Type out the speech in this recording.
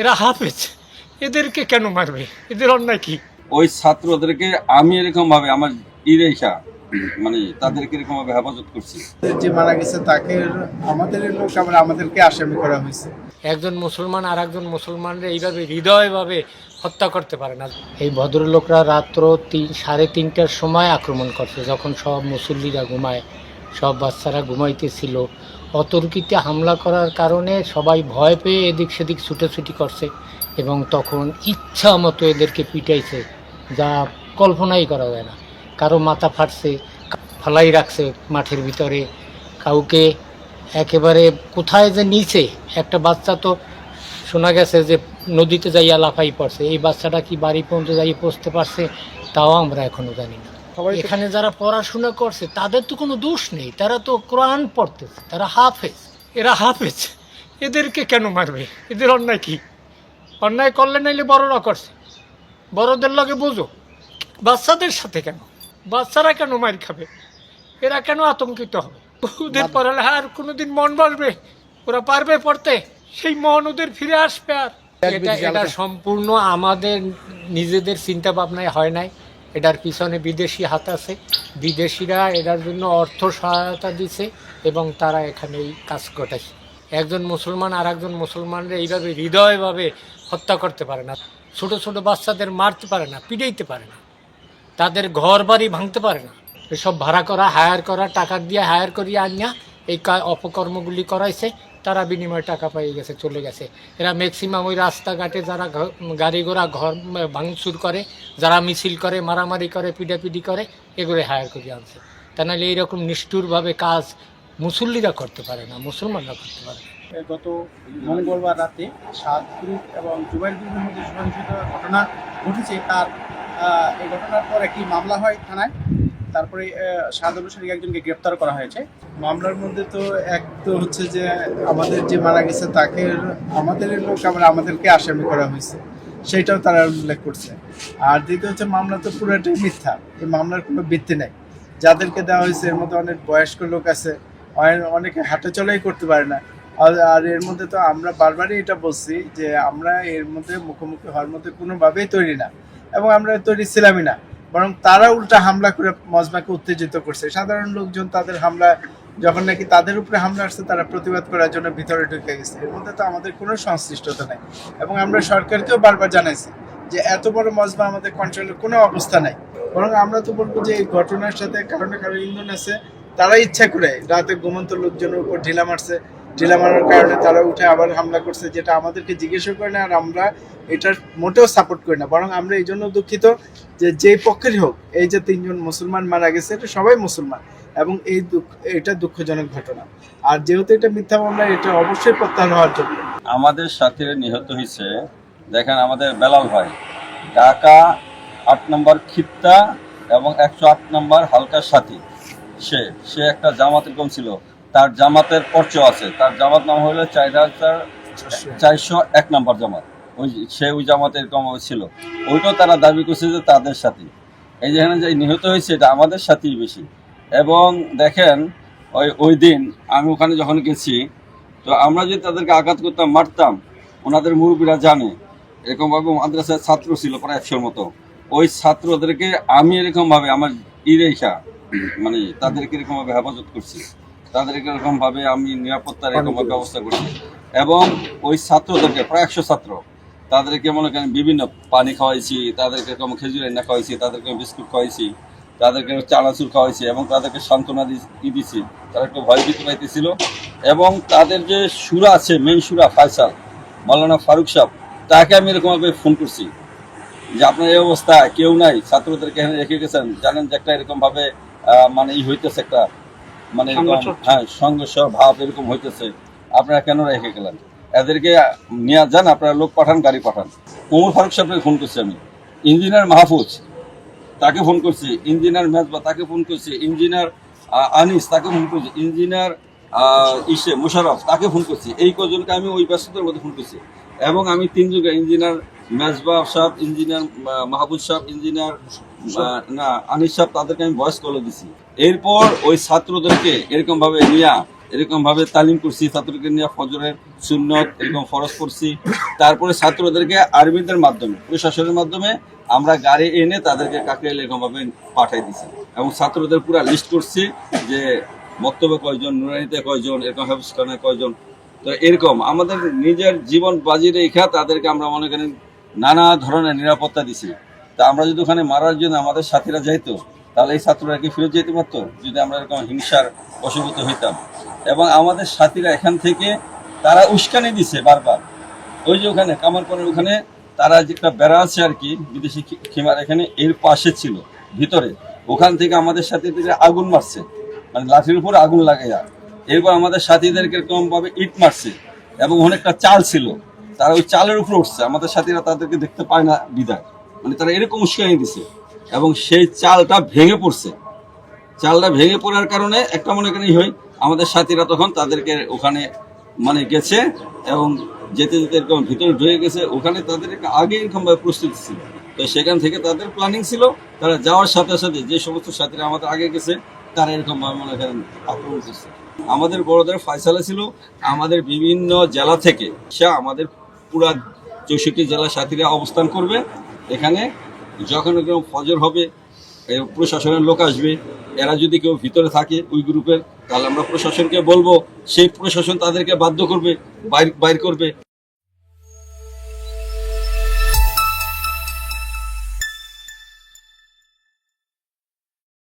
এরা হাফেজ। এদেরকে কেন মারবে? এদের অন্যায় কি? ওই ছাত্রদেরকে আমি এরকম ভাবে আমার ইরেখা মানে তাদেরকে এরকম ভাবে হেফাজত করছি। যে মারা গেছে তাকে আমাদের লোক আবার আমাদেরকে আসামি করা হয়েছে। একজন মুসলমান আর একজন মুসলমানরা এইভাবে হৃদয়ভাবে হত্যা করতে পারে না। এই ভদ্রলোকরা রাত্র তিন সাড়ে তিনটার সময় আক্রমণ করছে যখন সব মুসল্লিরা ঘুমায়। সব বাচ্চারা ঘুমাইতেছিল। অতর্কিতে হামলা করার কারণে সবাই ভয় পেয়ে এদিক সেদিক ছুটোছুটি করছে এবং তখন ইচ্ছা মতো এদেরকে পিটাইছে, যা কল্পনাই করা যায় না। কারও মাথা ফাটছে, ফালাই রাখছে মাঠের ভিতরে। কাউকে একেবারে কোথায় যে নিচে একটা বাচ্চা তো শোনা গেছে যে নদীতে যাইয়া লাফাই পড়ছে। এই বাচ্চাটা কি বাড়ি পর্যন্ত যাইয়ে পৌঁছতে পারছে? তাও আমরা এখনও জানি না। এখানে যারা পড়াশোনা করছে তাদের তো কোনো দোষ নেই। তারা তো কোরআন পড়তেছে তারা হাফেজ। এরা হাফেজ। এদেরকে কেন মারবে? এদের অন্যায় কি? অন্যায় করলে নাইলে বড়রা করছে। বড়দের লগে বোঝো। বাচ্চাদের সাথে কেন? বাচ্চারা কেন মার খাবে? এরা কেন আতঙ্কিত হবে? ওদের পড়ালেখা আর কোনোদিন মন বসবে ওরা পারবে পড়তে? সেই মন ওদের ফিরে আসবে আর। এটা এটা সম্পূর্ণ আমাদের নিজেদের চিন্তা ভাবনায় হয় নাই। এটার পিছনে বিদেশি হাত আছে। বিদেশিরা এটার জন্য অর্থ সহায়তা দিছে এবং তারা এখানে এই কাজ ঘটাইছে। একজন মুসলমান আর একজন মুসলমানরা এইভাবে হৃদয়ভাবে হত্যা করতে পারে না, ছোট ছোট বাচ্চাদের মারতে পারে না, পিটাইতে পারে না, তাদের ঘর বাড়ি ভাঙতে পারে না। এসব ভাড়া করা হায়ার করা, টাকা দিয়ে হায়ার করিয়ে আনিয়া এই অপকর্মগুলি করাইছে। তারা বিনিময়ে টাকা পেয়ে গেছে, চলে গেছে। এরা ম্যাক্সিমাম ওই রাস্তাঘাটে যারা গাড়ি ঘোড়া, ঘর ভাঙচুর করে, যারা মিছিল করে, মারামারি করে, পিডাপিডি করে, এগুলো হায়ার করে আনছে। তা নাহলে এইরকম নিষ্ঠুরভাবে কাজ মুসল্লিরা করতে পারে না, মুসলমানরা করতে পারে গত মঙ্গলবার রাতে সাত গ্রুপ এবং জুবাইর গ্রুপের মধ্যে ঘটনা ঘটেছে, তার এই ঘটনার পর একটি মামলা হয় থানায়। তারপরে সাদ অনুসারী একজনকে গ্রেপ্তার করা হয়েছে। মামলার মধ্যে তো এক তো হচ্ছে যে আমাদের যে মারা গেছে তাকে আমাদের লোক আবার আমাদেরকে আসামি করা হয়েছে। সেইটাও তারা উল্লেখ করছে। আর দ্বিতীয় হচ্ছে মামলা তো পুরোটাই মিথ্যা। এই মামলার কোনো ভিত্তি নেই। যাদেরকে দেওয়া হয়েছে, এর মধ্যে অনেক বয়স্ক লোক আছে। অনেকে হাঁটা চলাই করতে পারে না। আর এর মধ্যে তো আমরা বারবারই এটা বলছি যে আমরা এর মধ্যে মুখোমুখি হওয়ার মধ্যে কোনোভাবেই তৈরি না। এবং আমরা তৈরি ছিলামই না। বরং তারা উল্টা হামলা করে মজমাকে উত্তেজিত করছে। সাধারণ লোকজন তাদের হামলা, যখন নাকি তাদের উপরে হামলা আসছে, তারা প্রতিবাদ করার জন্য ভিতরে ঢুকে গেছে। এর মধ্যে তো আমাদের কোনো সংশ্লিষ্টতা নেই। এবং আমরা সরকারকেও বারবার জানাইছি যে এত বড় মজমা আমাদের কন্ট্রোলের কোনো অবস্থা নাই। বরং আমরা তো বলব যে এই ঘটনার সাথে কারও না কারও ইন্ধন আছে তারা ইচ্ছা করে রাতে ঘুমন্ত লোকজনের উপর ঢিলা মারছে ঢিলা মারার কারণে তারা উঠে আবার হামলা করছে, যেটা আমাদেরকে জিজ্ঞেসও করে না, আর আমরা এটার মোটেও সাপোর্ট করি না। বরং আমরা এই জন্য দুঃখিত যে যেই পক্ষেরই হোক, এই যে তিনজন মুসলমান মারা গেছে, এটা সবাই মুসলমান এবং এই দুঃখ, এটা দুঃখজনক ঘটনা। আর যেহেতু এটা মিথ্যা মামলা, এটা অবশ্যই প্রত্যাহার হওয়ার জন্য। আমাদের সাথে নিহত হয়েছে, দেখেন আমাদের বেলাল ভাই। ঢাকা আট নম্বর খিত্তা এবং একশো আট নম্বর হালকার সাথী। সে সে একটা জামাত এরকম ছিল। তার জামাতের পর্চ আছে। তার জামাত নাম হলো চার হাজার চারশো এক নম্বর জামাত। ওই সে ওই জামাত এরকম ছিল। ওইটাও তারা দাবি করছে যে তাদের সাথে এই যেখানে যে নিহত হয়েছে, এটা আমাদের সাথেই বেশি। এবং দেখেন, ওই ওই দিন আমি ওখানে যখন গেছি, তো আমরা যদি তাদেরকে আঘাত করতাম, মারতাম, ওনাদের মুরব্বীরা জানে। এরকমভাবে মাদ্রাসার ছাত্র ছিল প্রায় একশোর মতো। ওই ছাত্রদেরকে আমি এরকমভাবে আমার ইরেখা মানে তাদেরকে এরকমভাবে হেফাজত করছি। তাদেরকে এরকমভাবে আমি নিরাপত্তার এরকমভাবে ব্যবস্থা করছি। এবং ওই ছাত্রদেরকে প্রায় একশো ছাত্র তাদেরকে মনে করেন বিভিন্ন পানি খাওয়াইছি তাদেরকে এরকম খেজুর এনে খাওয়াইছি তাদেরকে বিস্কুট খাওয়াইছি তাদেরকে চানাচুর খাওয়াইছি এবং তাদেরকে সান্ত্বনা দি- ই দিছি। তারা একটু ভয় ভীতি পাইতেছিল। এবং তাদের যে সুরা আছে মেন সুরা ফায়সাল মাওলানা ফারুক সাহেব তাকে আমি এরকমভাবে ফোন করছি যে আপনার এই অবস্থা কেউ নাই ছাত্রদেরকে এখানে রেখে গেছেন। জানেন যে একটা এরকম ভাবে আহ, মানে ই হইতেছে একটা মানে হ্যাঁ সংঘর্ষ ভাব এরকম হইতেছে। আপনারা কেন রেখে গেলেন? এদেরকে নিয়ে যান আপনারা লোক পাঠান গাড়ি পাঠান। ওমর ফারুক সাহেবকে ফোন করছি আমি। ইঞ্জিনিয়ার মাহফুজ তাকে ফোন করছি। ইঞ্জিনিয়ার মেজবা তাকে ফোন করছি। ইঞ্জিনিয়ার আনিস তাকে ফোন করছি। ইঞ্জিনিয়ার ইসে মুশারফ তাকে ফোন করছি। এই কজনকে আমি ওই ব্যস্ততার মধ্যে ফোন করছি। এবং আমি তিনজনকে ইঞ্জিনিয়ার মেজবা সাহেব ইঞ্জিনিয়ার মাহবুব সাহেব ইঞ্জিনিয়ার না আনিস সাহেব তাদেরকে আমি ভয়েস কল দিছি। এরপর ওই ছাত্রদেরকে এরকম ভাবে নিয়ে এরকম ভাবে তালিম করছি ছাত্রকে নিয়ে ফজরের সুন্নত, এরকম ফরজ করছি। তারপরে ছাত্রদেরকে আর্মিদের মাধ্যমে, প্রশাসনের মাধ্যমে আমরা গাড়ি এনে তাদেরকে কাকরাইল এরকম ভাবে পাঠাই দিছি। এবং ছাত্রদের পুরো লিস্ট করছি যে বক্তব্য কয়জন, নুরানিতে কয়জন, এরকম হাফিজখানায় কয়জন। তো এরকম আমাদের নিজের জীবন বাজি রেখা তাদেরকে আমরা মনে করেন নানা ধরনের নিরাপত্তা দিছি। তা আমরা যদি ওখানে মারার জন্য আমাদের সাথীরা যাইতো তাহলে এই ছাত্ররা কি ফেরত যেতে পারতো? যদি আমরা এরকম হিংসার বশীভূত হইতাম। এবং আমাদের সাথীরা এখান থেকে তারা উস্কানি দিছে বারবার। ওই যে ওখানে, কামারপাড়ের ওখানে তারা যে একটা বেড়া আছে আর কি, বিদেশি খিমার, এখানে এর পাশে ছিল, ভিতরে। ওখান থেকে আমাদের সাথীদের আগুন মারছে। মানে লাঠির উপর আগুন লাগাইয়া। এরপর আমাদের সাথীদেরকে এরকমভাবে ইট মারছে। এবং অনেকটা চাল ছিল। তারা ওই চালের উপর উঠছে। আমাদের সাথীরা তাদেরকে দেখতে পায় না বিদায় মানে তারা এরকম উস্কানি দিছে। এবং সেই চালটা ভেঙে পড়ছে। চালটা ভেঙে পড়ার কারণে একটা মনে করি হয় আমাদের সাথীরা তখন তাদেরকে ওখানে মানে গেছে এবং যেতে যেতে এরকম ভিতরে ঢুকে গেছে। ওখানে তাদের আগে এরকম ভাবে প্রস্তুতি ছিল। তো সেখান থেকে তাদের প্ল্যানিং ছিল, তারা যাওয়ার সাথে সাথে যে সমস্ত সাথীরা আমাদের আগে গেছে, তারা এরকমভাবে মনে করেন আক্রমণ করছে। আমাদের বড়দের ফয়সালা ছিল, আমাদের বিভিন্ন জেলা থেকে সে আমাদের পুরা চৌষট্টি জেলার সাথীরা অবস্থান করবে। এখানে যখন কেউ ফজর হবে প্রশাসনের লোক আসবে, এরা যদি কেউ ভিতরে থাকে ওই গ্রুপের তাহলে আমরা প্রশাসনকে বলব, সেই প্রশাসন তাদেরকে বাধ্য করবে, বাইর বাইর করবে।